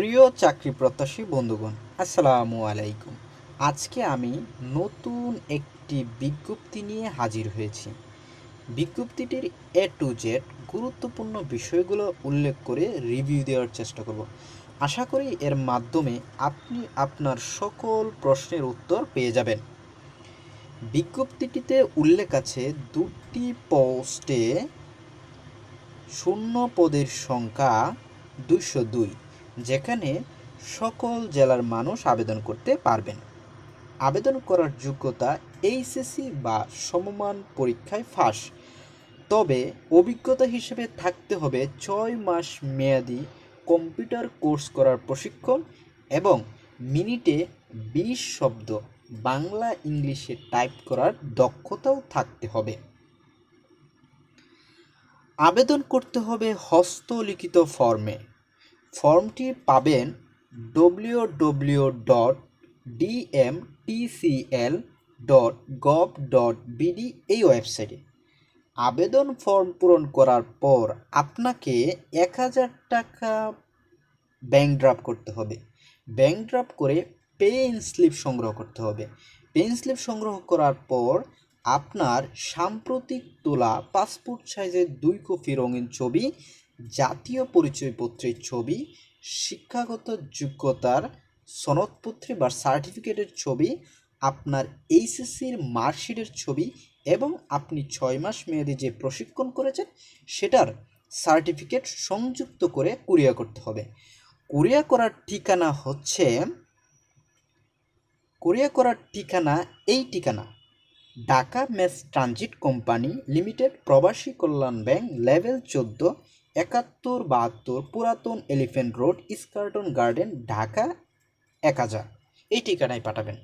প্রিয় চাকরি প্রত্যাশী বন্ধুগণ, আসসালামু আলাইকুম। আজকে আমি নতুন একটি বিজ্ঞপ্তি নিয়ে হাজির হয়েছি। বিজ্ঞপ্তিটির এ টু জেড গুরুত্বপূর্ণ বিষয়গুলো উল্লেখ করে রিভিউ দেওয়ার চেষ্টা করব। আশা করি এর মাধ্যমে আপনি আপনার সকল প্রশ্নের উত্তর পেয়ে যাবেন। বিজ্ঞপ্তিটিতে উল্লেখ আছে দুটি পোস্টে শূন্য পদের সংখ্যা দুশো দুই। যেখানে সকল জেলার মানুষ আবেদন করতে পারবেন। আবেদন করার যোগ্যতা এইচএসসি বা সমমান পরীক্ষায় ফাঁস। তবে অভিজ্ঞতা হিসেবে থাকতে হবে ছয় মাস মেয়াদি কম্পিউটার কোর্স করার প্রশিক্ষণ এবং মিনিটে বিশ শব্দ বাংলা ইংলিশে টাইপ করার দক্ষতাও থাকতে হবে। আবেদন করতে হবে হস্তলিখিত ফর্মে। ফর্মটি পাবেন W W dot DMTCL dot gov dot BD এই ওয়েবসাইটে। আবেদন ফর্ম পূরণ করার পর আপনাকে এক হাজার টাকা ব্যাংক ড্রাফট করতে হবে। ব্যাংক ড্রাফট করে পে স্লিপ সংগ্রহ করতে হবে। পে স্লিপ সংগ্রহ করার পর আপনার সাম্প্রতিক তোলা পাসপোর্ট সাইজের দুই কপি রঙিন ছবি জাতীয় পরিচয়পত্রের ছবি, শিক্ষাগত যোগ্যতার সনদপত্রে বা সার্টিফিকেটের ছবি, আপনার এইচএসসির মার্কশিটের ছবি এবং আপনি ছয় মাস মেয়াদি যে প্রশিক্ষণ করেছেন, সেটার সার্টিফিকেট সংযুক্ত করে কুরিয়া করতে হবে। কুরিয়া করার ঠিকানা হচ্ছে কুরিয়া করার ঠিকানা এই ঠিকানা। Dhaka mass transit company limited Probashi Kallyan bank level চোদ্দ একাত্তর বাহাত্তর পুরাতন elephant road Eskaton garden Dhaka এক হাজার। এই ঠিকানায় পাঠাবেন।